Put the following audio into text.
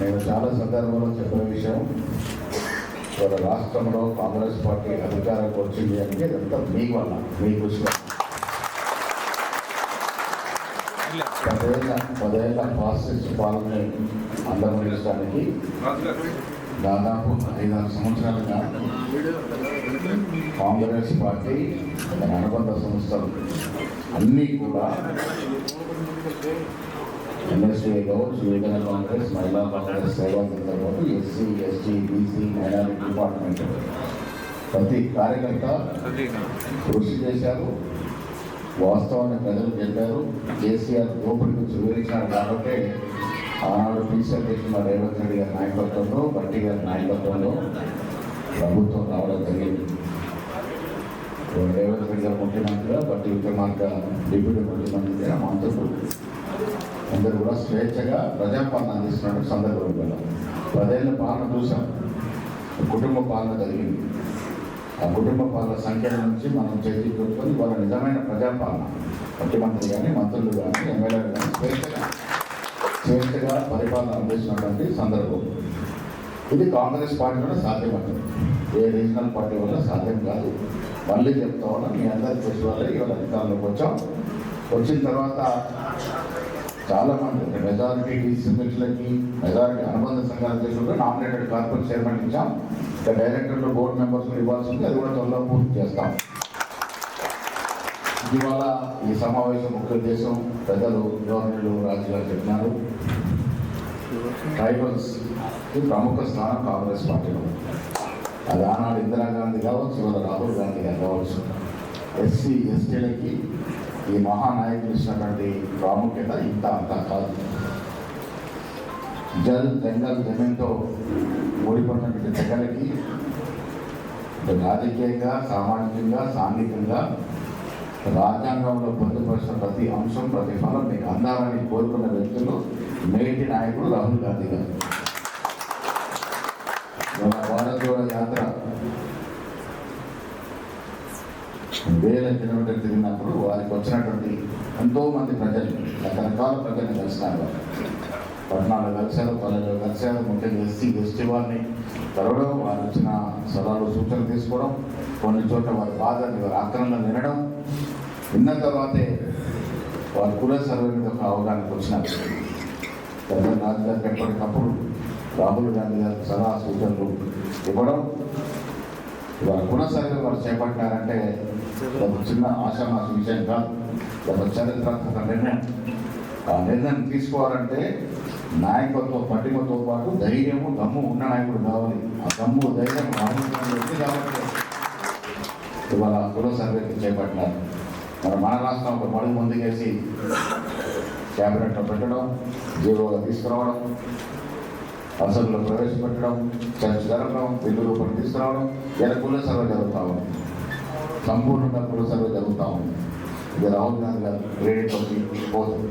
నేను చాలా సందర్భంలో చెప్పిన విషయం ఇవాళ రాష్ట్రంలో కాంగ్రెస్ పార్టీ అధికారంకి వచ్చింది అంటే ఇదంతా మీ వల్ల మీ కృషి వల్ల. పదేళ్ళ పదేళ్ళ ఫాసిస్ట్ పాలనని అందమరించడానికి దాదాపు ఐదారు సంవత్సరాలుగా కాంగ్రెస్ పార్టీ దాని అనుబంధ సంస్థలు అన్నీ కూడా ఎన్ఎస్డీ కావచ్చు యువజన కాంగ్రెస్ మహిళా కాంగ్రెస్ సేవా పాటు SC ST BC minority department ప్రతి కార్యకర్త కృషి చేశారు వాస్తవాన్ని ప్రజలు చెప్పారు. కేసీఆర్ దోపిడి గురించి వివరించారు కాబట్టి ఆనాడు టీసీఆర్ చేసిన రేవంత్ రెడ్డి గారి నాయకత్వంలో బట్టి గారి నాయకత్వంలో ప్రభుత్వం రావడం జరిగింది. రేవంత్ రెడ్డి గారు ముఖ్యమంత్రిగా బట్టి విక్రమార్క డిప్యూటీ ముఖ్యమంత్రిగా మంత్రులు అందరూ కూడా స్వేచ్ఛగా ప్రజాపాలన అందిస్తున్న సందర్భంలో ప్రజల పాలన చూసాం. కుటుంబ పాలన జరిగింది ఆ కుటుంబ పాలన సంఖ్యల నుంచి మనం చేతి చూసుకొని వాళ్ళ నిజమైన ప్రజాపాలన ముఖ్యమంత్రి కానీ మంత్రులు కానీ ఎమ్మెల్యేలు కానీ స్వేచ్ఛగా స్వేచ్ఛగా పరిపాలన అందిస్తున్నటువంటి సందర్భం. ఇది కాంగ్రెస్ పార్టీ కూడా సాధ్యమవుతుంది ఏ రీజనల్ పార్టీ వల్ల సాధ్యం కాదు. మళ్ళీ చెప్తా ఉన్నా మీ అందరి కృషి వల్ల ఇవాళ అధికారంలోకి వచ్చాం. వచ్చిన తర్వాత చాలా మంది మెజారిటీ డిస్ట్రిబ్యూట్లకి మెజారిటీ అనుబంధ సంఘాల చేసుకుంటే నామినేటెడ్ కార్పొరేట్ చైర్మన్ ఇచ్చాం. ఇంకా డైరెక్టర్లు బోర్డు మెంబర్స్ ఇవ్వాల్సి ఉంది అది కూడా త్వరలో పూర్తి చేస్తాం. ఇవాళ ఈ సమావేశం ముఖ్య ఉద్దేశం పెద్దలు గవర్నర్లు రాజుగారు చెప్పినారు. ట్రైబల్స్ ప్రముఖ స్థానం కాంగ్రెస్ పార్టీలో అది ఆనాడు ఇందిరాగాంధీ కావచ్చు ఇవాళ రాహుల్ గాంధీ గారు కావచ్చు. ఎస్సీ ఎస్టీలకి ఈ మహానాయకులు ఇచ్చినటువంటి ప్రాముఖ్యత ఇంత అంత కాదు. జల్ జంగల్ జమీన్తో ఓడిపోయినటువంటి తెగలకి రాజకీయంగా సామాజికంగా సాంఘికంగా రాజ్యాంగంలో పొందుపరిచిన ప్రతి అంశం ప్రతి ఫలం మీకు అందాలని కోరుకున్న వ్యక్తులు నేటి నాయకుడు రాహుల్ గాంధీ గారు. వేల కిలోమీటర్లు తిరిగినప్పుడు వారికి వచ్చినటువంటి ఎంతో మంది ప్రజలు రకరకాల ప్రజలు కలిసినారు. పద్నాలుగు పట్టణాలు కలిశారు పల్లెలు కలిశారు ముఖ్యంగా ఎస్సీ ఎస్టీ వారిని కలవడం వారు వచ్చిన సలహాలు సూచనలు తీసుకోవడం కొన్ని చోట్ల వారి బాధని వారి ఆక్రమణ వినడం. విన్న తర్వాతే వారి కుల సర్వే మీద ఒక అవగాహనకు వచ్చినారు. పెద్ద రాజుగారికి ఎప్పటికప్పుడు రాహుల్ గాంధీ గారికి సలహా సూచనలు ఇవ్వడం. వారి కుల సర్వే వారు చేపట్టారంటే ఒక చిన్న ఆశామాష విషయం కాదు ఒక చరిత్రాత్మక నిర్ణయం. ఆ నిర్ణయం తీసుకోవాలంటే నాయకత్వ పట్టిమతో పాటు ధైర్యము దమ్ము ఉన్న నాయకుడు కావాలి. ఆ దమ్ము ధైర్యం రాహుల్ కాబట్టి ఇవాళ కుల సర్వేకి చేపట్టినారు. మన మన రాష్ట్రం ఒక మడుగు ముందుకేసి క్యాబినెట్లో పెట్టడం జీవోగా తీసుకురావడం అసెంబ్లీలో ప్రవేశపెట్టడం చర్చ జరగడం బిల్లు రూపం తీసుకురావడం ఇలా కుల సర్వే జరుగుతూ ఉంది. సంపూర్ణంగా కుల సర్వే జరుగుతూ ఉంది ఇది రాహుల్ గాంధీ గారు క్రెడిట్లోకి పోతుంది